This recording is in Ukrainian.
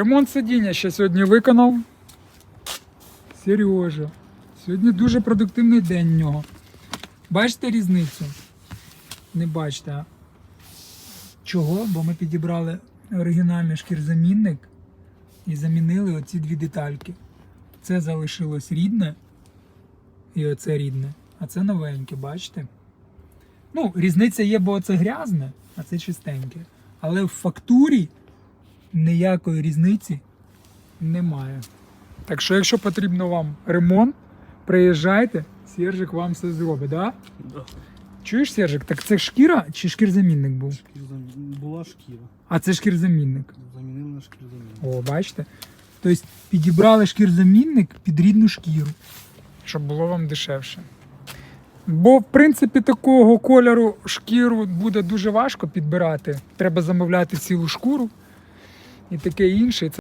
Ремонт сидіння ще сьогодні виконав. Сережа. Сьогодні дуже продуктивний день в нього. Бачите різницю? Не бачите. Чого? Бо ми підібрали оригінальний шкірзамінник і замінили оці дві детальки. Це залишилось рідне, і оце рідне, а це новеньке, бачите? Ну, різниця є, бо це грязне, а це чистеньке. Але в фактурі ніякої різниці немає. Так що, якщо потрібно вам ремонт, приїжджайте, Сержик вам все зробить, да? Да. Чуєш, Сержик, так це шкіра чи шкірзамінник був? Шкір Була шкіра. А це шкірзамінник. Замінили на шкір замінили. О, бачите? Тобто підібрали шкірзамінник під рідну шкіру, щоб було вам дешевше. Бо, в принципі, такого кольору шкіру буде дуже важко підбирати. Треба замовляти цілу шкуру і таке інше.